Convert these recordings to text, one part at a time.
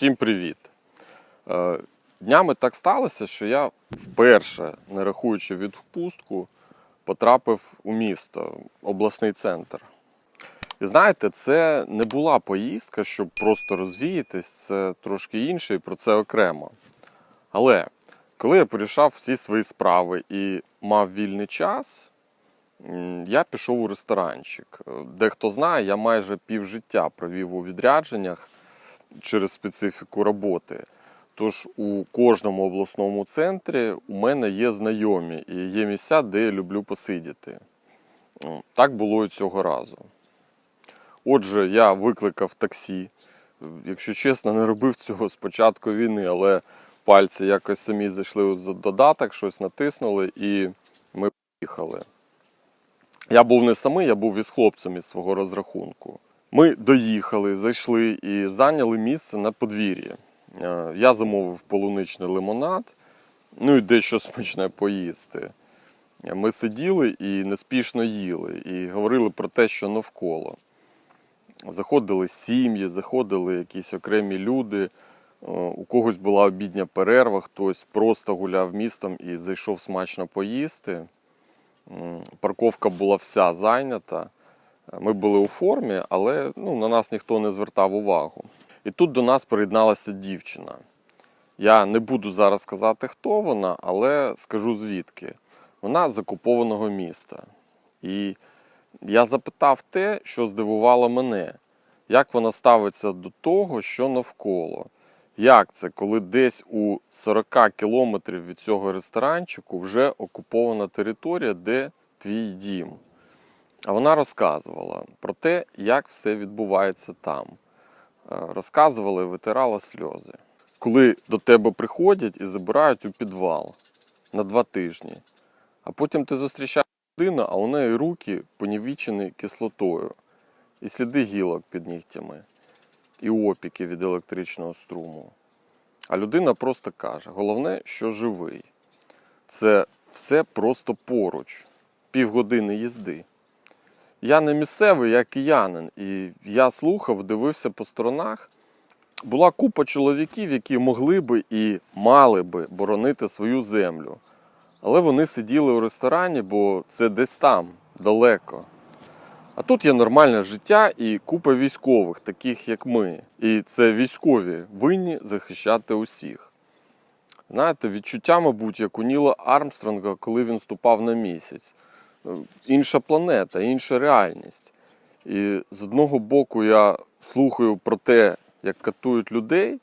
Всім привіт! Е, Днями так сталося, що я вперше, не рахуючи відпустку, потрапив у місто, обласний центр. І знаєте, це не була поїздка, щоб просто розвіятись, це трошки інше і про це окремо. Але коли я порішав всі свої справи і мав вільний час, я пішов у ресторанчик. Е, Дехто знає, я майже півжиття провів у відрядженнях через специфіку роботи. Тож у кожному обласному центрі у мене є знайомі і є місця, де я люблю посидіти. Так було і цього разу. Отже, я викликав таксі. Якщо чесно, не робив цього з початку війни, але пальці якось самі зайшли у додаток, щось натиснули і ми поїхали. Я був не самий, я був із хлопцем із свого розрахунку. Ми доїхали, зайшли і зайняли місце на подвір'ї. Е, Я замовив полуничний лимонад, ну і дещо смачне поїсти. Ми сиділи і неспішно їли, і говорили про те, що навколо. Заходили сім'ї, заходили якісь окремі люди. Е, У когось була обідня перерва, хтось просто гуляв містом і зайшов смачно поїсти. Парковка була вся зайнята. Ми були у формі, але ну, на нас ніхто не звертав увагу. І тут до нас приєдналася дівчина. Я не буду зараз казати, хто вона, але скажу звідки. Вона з окупованого міста. І я запитав те, що здивувало мене, як вона ставиться до того, що навколо. Як це, коли десь у 40 кілометрів від цього ресторанчику вже окупована територія, де твій дім? А вона розказувала про те, як все відбувається там. Е, Розказувала і витирала сльози. Коли до тебе приходять і забирають у підвал на два тижні, а потім ти зустрічаєш людину, а у неї руки понівічені кислотою, і сліди гілок під нігтями, і опіки від електричного струму. А людина просто каже: головне, що живий. Це все просто поруч, півгодини їзди. Я не місцевий, я киянин, і я слухав, дивився по сторонах. Була купа чоловіків, які могли би і мали би боронити свою землю. Але вони сиділи у ресторані, бо це десь там, далеко. А тут є нормальне життя і купа військових, таких як ми. І це військові винні захищати усіх. Знаєте, відчуття, мабуть, як у Ніла Армстронга, коли він ступав на місяць. Інша планета, інша реальність. І з одного боку я слухаю про те, як катують людей,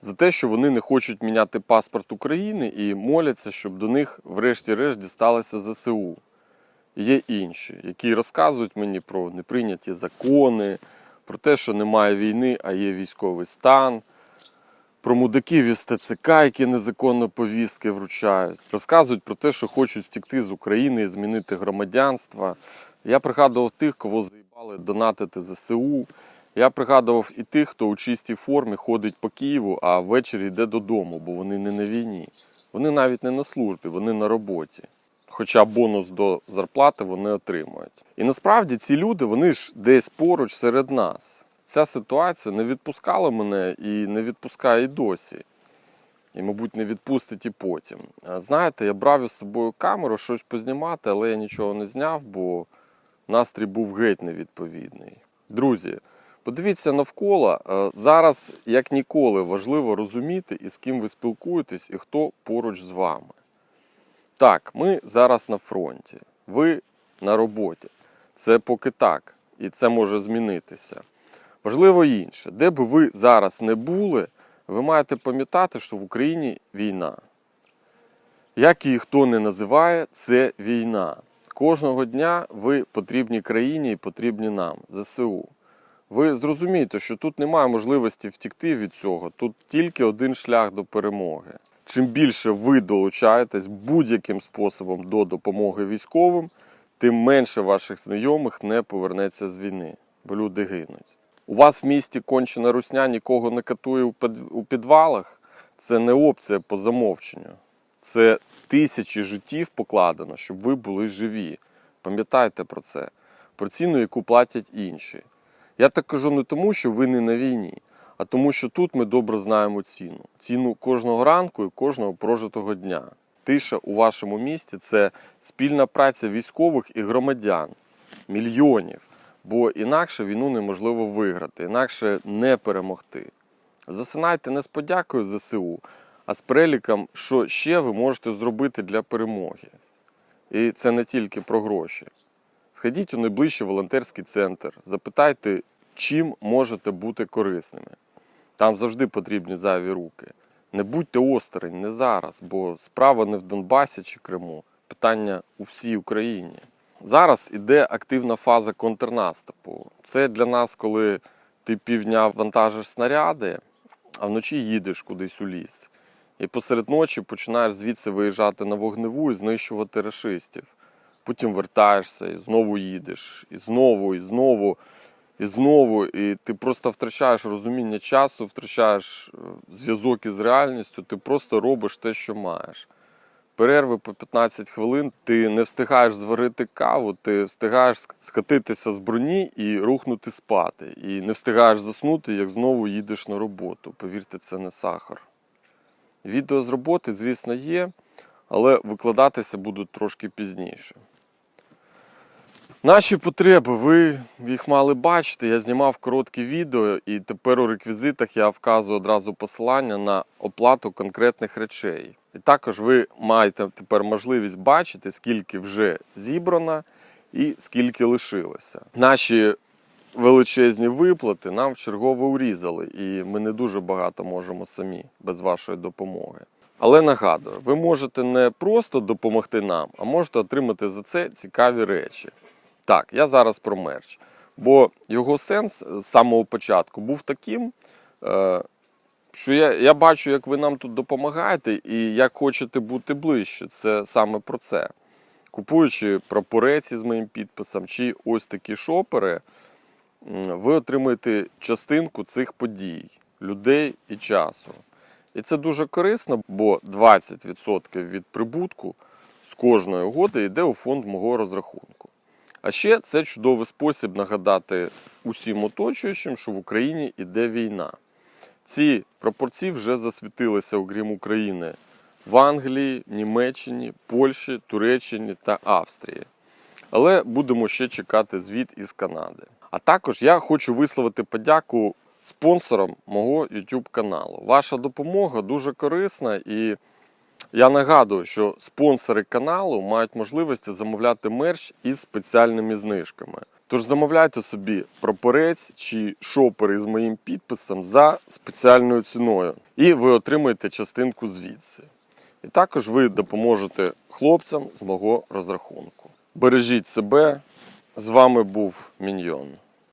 за те, що вони не хочуть міняти паспорт України і моляться, щоб до них, врешті-решт, дісталося ЗСУ. Є інші, які розказують мені про неприйняті закони, про те, що немає війни, а є військовий стан, про мудаків із ТЦК, які незаконно повістки вручають. Розказують про те, що хочуть втекти з України і змінити громадянство. Я пригадував тих, кого заїбали донатити ЗСУ. Я пригадував і тих, хто у чистій формі ходить по Києву, а ввечері йде додому, бо вони не на війні. Вони навіть не на службі, вони на роботі. Хоча бонус до зарплати вони отримують. І насправді ці люди вони ж десь поруч серед нас. Ця ситуація не відпускала мене і не відпускає і досі. І, мабуть, не відпустить і потім. Знаєте, я брав із собою камеру щось познімати, але я нічого не зняв, бо настрій був геть невідповідний. Друзі, подивіться навколо. Е, Зараз, як ніколи, важливо розуміти, із ким ви спілкуєтесь і хто поруч з вами. Так, ми зараз на фронті, ви на роботі. Це поки так, і це може змінитися. Важливо інше, де би ви зараз не були, ви маєте пам'ятати, що в Україні війна. Як її хто не називає, це війна. Кожного дня ви потрібні країні і потрібні нам, ЗСУ. Ви зрозумієте, що тут немає можливості втікти від цього, тут тільки один шлях до перемоги. Чим більше ви долучаєтесь будь-яким способом до допомоги військовим, тим менше ваших знайомих не повернеться з війни, бо люди гинуть. У вас в місті кончена русня нікого не катує у підвалах. Це не опція по замовченню. Це тисячі життів покладено, щоб ви були живі. Пам'ятайте про це, про ціну, яку платять інші. Я так кажу не тому, що ви не на війні, а тому, що тут ми добре знаємо ціну. Ціну кожного ранку і кожного прожитого дня. Тиша у вашому місті це спільна праця військових і громадян, мільйонів. Бо інакше війну неможливо виграти, інакше не перемогти. Засинайте не з подякою ЗСУ, а з переліком, що ще ви можете зробити для перемоги. І це не тільки про гроші. Сходіть у найближчий волонтерський центр, запитайте, чим можете бути корисними. Там завжди потрібні зайві руки. Не будьте осторонь, не зараз, бо справа не в Донбасі чи Криму. Питання у всій Україні. Зараз іде активна фаза контрнаступу. Це для нас, коли ти півдня вантажиш снаряди, а вночі їдеш кудись у ліс. І посеред ночі починаєш звідси виїжджати на вогневу і знищувати рашистів. Потім вертаєшся і знову їдеш, і знову, і знову, і знову. І ти просто втрачаєш розуміння часу, втрачаєш е, зв'язок із реальністю, ти просто робиш те, що маєш. Перерви по 15 хвилин, ти не встигаєш зварити каву, ти встигаєш скатитися з броні і рухнути спати. І не встигаєш заснути, як знову їдеш на роботу. Повірте, це не сахар. Відео з роботи, звісно, є, але викладатися будуть трошки пізніше. Наші потреби, ви їх мали бачити. Я знімав короткі відео, і тепер у реквізитах я вказую одразу посилання на оплату конкретних речей. І також ви маєте тепер можливість бачити, скільки вже зібрано і скільки лишилося. Наші величезні виплати нам вчергово урізали, і ми не дуже багато можемо самі без вашої допомоги. Але нагадую, ви можете не просто допомогти нам, а можете отримати за це цікаві речі. Так, я зараз про мерч. Бо його сенс з самого початку був таким, е, що я, я бачу, як ви нам тут допомагаєте і як хочете бути ближче. Це саме про це. Купуючи прапорець з моїм підписом чи ось такі шопери, ви отримаєте частинку цих подій, людей і часу. І це дуже корисно, бо 20% від прибутку з кожної угоди йде у фонд мого розрахунку. А ще це чудовий спосіб нагадати усім оточуючим, що в Україні йде війна. Ці пропорції вже засвітилися у грім України в Англії, Німеччині, Польщі, Туреччині та Австрії. Але будемо ще чекати звіт із Канади. А також я хочу висловити подяку спонсорам мого YouTube каналу. Ваша допомога дуже корисна і я нагадую, що спонсори каналу мають можливості замовляти мерч із спеціальними знижками. Тож замовляйте собі прапорець чи шопери з моїм підписом за спеціальною ціною, і ви отримаєте частинку звідси. І також ви допоможете хлопцям з мого розрахунку. Бережіть себе. З вами був Міньйон.